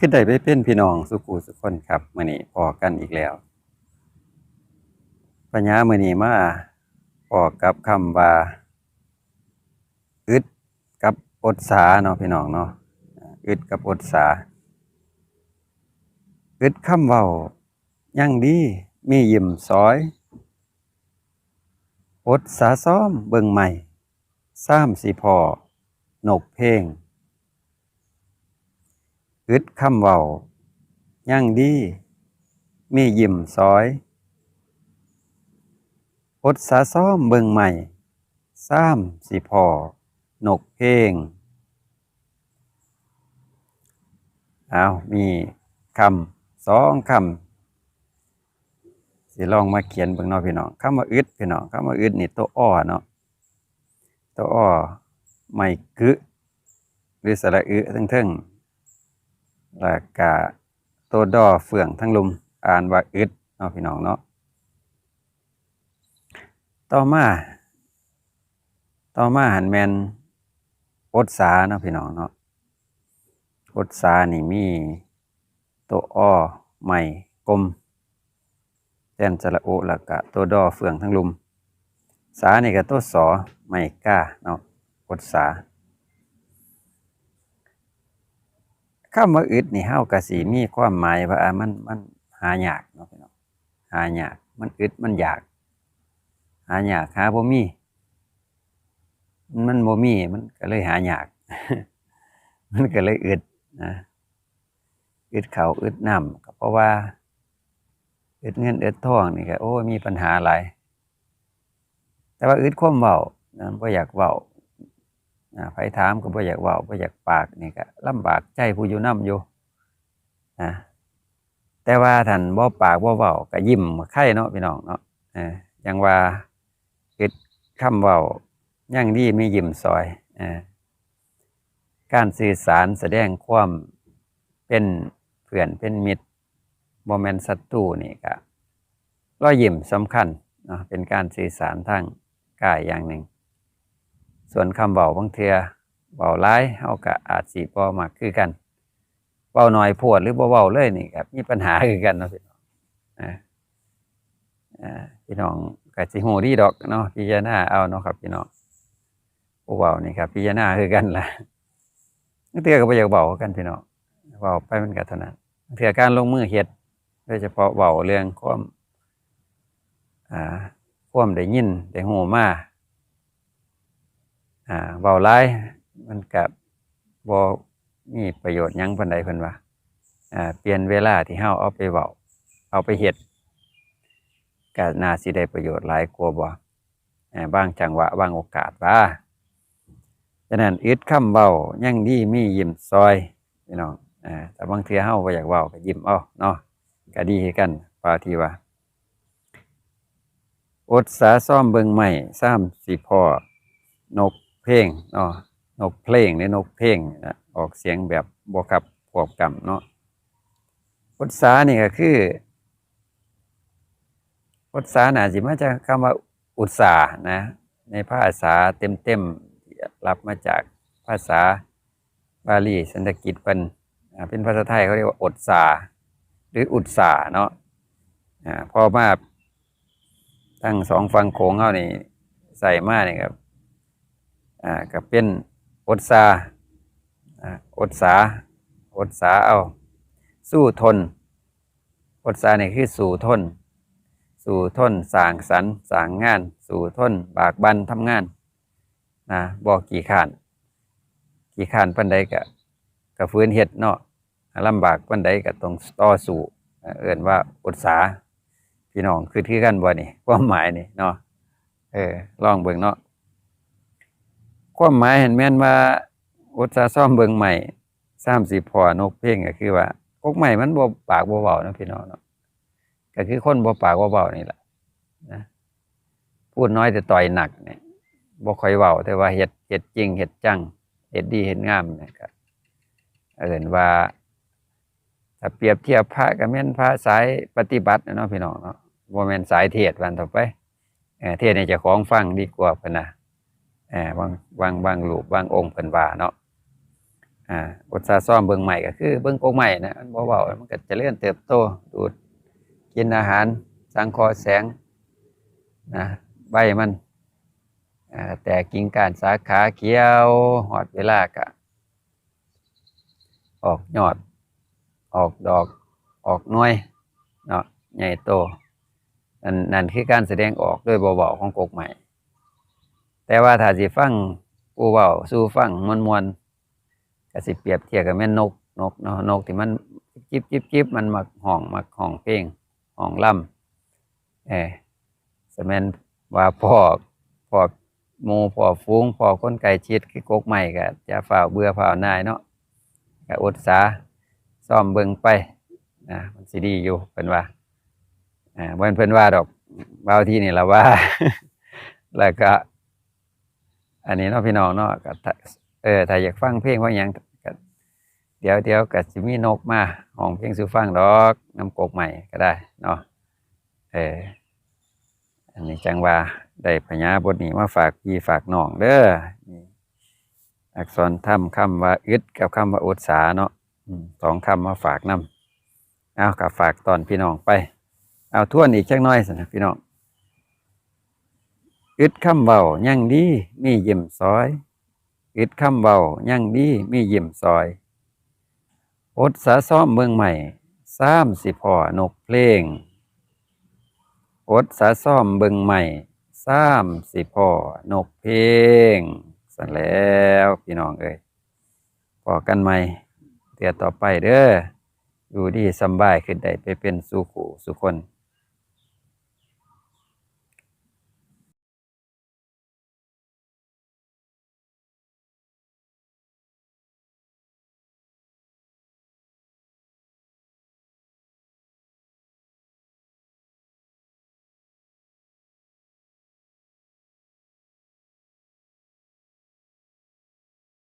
ขึ้นได้ไปเป็นพี่น้องสุขูสุคนครับมือนี้พอกันอีกแล้วปัญญามือนี้มาพอกับคำว่าอึดกับอดสาเนาะพี่น้องเนาะอึดกับอดสาอึดคำเว้ายังดีมียิ้มซอยอดสาซ้อมเบิ่งใหม่ซ้ำสิพอนกเพลง อึดคำเว้ายังดี มียิ้มซอย อดสาซ้อมเบิงใหม่ซ้ำสิพอ นกเพลงเอามีคำสองคำสิลองมาเขียนเบิ่งเนาะพี่น้องคำว่าอึดพี่น้องคำว่าอึดนี่ตัวอ้อเนาะตัวอ้อไม่กึหรือสระอึทั้งๆ แล้วก็ตัวดอเฟื่องทั้งลุมอ่านว่าอึดเนาะพี่น้องเนาะต่อมา ต่อมาหันแมนอดสาเนาะพี่น้องเนาะอดสานี่มีตัวอ้อใหม่กลมแตนสระโอแล้วก็ตัวดอเฟื่องทั้งลุม สานี่ก็ตัวสอไม่กล้าเนาะอดสา คำว่าอึดนี่เฮาก็สิมีความหมายว่ามันมันหายากเนาะพี่น้องหายาก มันอึดมันอยาก หายากหาบ่มีมันบ่มีมันก็เลยหายาก มันก็เลยอึดนะอึดเข้าอึดน้ำก็เพราะว่าอึดเงินอึดทองนี่ก็โอ้มีปัญหาหลายแต่ว่าอึดความเว้านะบ่อยากเว้าอ่า ไผถามก็บ่อยากเว้าบ่อยากปากนี่ก็ลำบากใจผู้อยู่นํอยู่นะแต่ว่าท่านบ่ปากบ่เว้าก็ยิ้มไข่เนาะพี่น้องเนาะออยังว่าคิดคำเว้ายังดีมียิ้มซอยอการสื่อสารแสดงความเป็นเพื่อนเป็นมิตรบ่แม่นศัตรูนี่ก็รอยยิ้มสำคัญเนาะเป็นการสื่อสารทางกายอย่างหนึ่ง ส่วนคำเบาบางเทือเบาร้ายเฮาก็อาจสิบ่มักคือกันเบาหน่อยโพดหรือบ่เบาเลยนี่ครับมีปัญหาคือกันเนาะพี่น้องอ่าอ่าพี่น้องก็สิฮู้ดีดอกเนาะพิจารณาเอาเนาะครับพี่น้องผู้เบานี่ครับพิจารณาคือกันล่ะเทือก็บ่อยากเบากันพี่น้องเบาไปมันก็เท่านั้นเทือการลงมือเฮ็ดโดยเฉพาะเบาเรื่องความอ่าความได้ยินได้ฮู้มา อ่าเบาหลายมันกับบ่มีประโยชน์ยังปานใดเพิ่นว่าอ่าเปลี่ยนเวลาที่เฮาเอาไปเว้าเอาไปเฮ็ดก็น่าสิได้ประโยชน์หลายกว่าบ่อ่าบางจังหวะบางโอกาสว่าฉะนั้นอึดคำเว้ายังดีมียิ้มซอยพี่น้องอ่าแต่บางเทื่อเฮาบ่อยากเว้าก็ยิ้มเอาเนาะก็ดีกันปาทีว่าอดสาซ่อมเบิงใหม่ซ้ำสิพ่อนก เพลงเนาะนกเพลงในนกเพลงนะออกเสียงแบบบวกับพวบกำเนาะอดสานี่ก็คืออดสาน่าสิมาจากคำว่าอุตสาห์นะ ในภาษาเต็มๆที่รับมาจากภาษาบาลีสันสกฤตเป็นเป็นภาษาไทยเขาเรียกว่าอดสาหรืออุตสาเนาะอ่าพอมาทั้งสองฝั่งโขงเขานี่ใส่มานี่ครับ อ่าก็เป็นอดสาอดสาอดสาเอา สู้ทน อดสานี่คือสู่ทน สู่ทนสางสรรสางงาน สู่ทน บากบันทำงานนะบอกกี่ขาน กี่ขานปันใดกะกะฟื้นเฮ็ดเนาะลำบากปันใดกะต้องต่อสู้เอิ่นว่าอดสาพี่น้องคือที่กันบ่นี่ความหมายนี่เนาะเออลองเบิ่งเนาะ ความหมายเห็นแม่นว่าอุตสาห์ซ่อมเบิ่งใหม่สามสิพอนกเพ่งก็คือว่ากกใหม่มันบ่ปากบ่เบานะพี่น้องเนาะก็คือคนบ่ปากบ่เบานี่แหละนะพูดน้อยแต่ต่อยหนักเนี่ยบ่ค่อยเว้าแต่ว่าเฮ็ดเฮ็ดจริงเฮ็ดจังเฮ็ดดีเฮ็ดงามเนี่ยก็เอิ้นว่าถ้าเปรียบเทียบพระกับแม่นพระสายปฏิบัตินะเนาะพี่น้องเนาะบ่แม่นสายเทศวันต่อไปเออเทศให้เจ้าของฟังดีกว่าเพิ่นน่ะ ออบางบางบางรูปบางองค์เพิ่นว่าเนาะอ่าอดสาซ่อมเบิ่งใหม่ก็คือเบิ่งกกใหม่นะมันบ่เว้ามันก็เจริญเติบโตดูดกินอาหารสังคราะห์แสงนะใบมันแต่กิ่งก้านสาขาเขียวหอดเวลาก็ออกยอด ออกดอกออกน่วยเนาะใหญ่โตนั่นนั่นคือการแสดงออกด้วยเบาๆของกกใหม่ แต่ว่าถ้าสิฟังปูเบาสู้ฟังมวนมวนก็สิเปรียบเทียบกับแม่นนกนกเนาะนกที่มันจิบจิบจิบมันมักห้องมักห้องเพลงห้องล่ำเออสแมนว่าพ่อพ่อหมูพ่อฟูงพ่อคนไก่ชิดคือกกใหม่ก็จะฝ่าเบื่อฝ่านายเนาะก็อดสาซ่อมเบิ่งไปนะมันสิดีอยู่เพิ่นว่าอ่าบ่แม่นเพิ่นว่าดอกบางที่นี่ละว่า แล้วก็ อันนี้เนาะพี่น้องเนาะเออถ้าอยากฟังเพลงว่าหยังเดี๋ยวเดี๋ยวก็สิมีนกมาห้องเพลงสู่ฟังดอกน้ำกกใหม่ก็ได้เนาะเอออันนี้จังว่าได้พญาบทนี้มาฝากพี่ฝากน้องเด้ออักษรธรรมคำว่าอึดกับคำว่าอุตสาเนาะสองคำมาฝากนำเอากับฝากตอนพี่น้องไป เอาทวนอีกจักน้อยสินะพี่น้อง อึดคำเบายังดีมียิ้มซอยอึดคำเบายังดีมียิ้มซอย อดสาซ้อมเมืองใหม่สามสิพ่อนกเพลง อดสาซ้อมเบิงใหม่สามสิพ่อนกเพลงสันแล้วพี่น้องเอ้ยพอกันใหม่เดี๋ยวต่อไปเด้ออยู่ดีสบายขึ้นได้ไปเป็นสุขูสุคน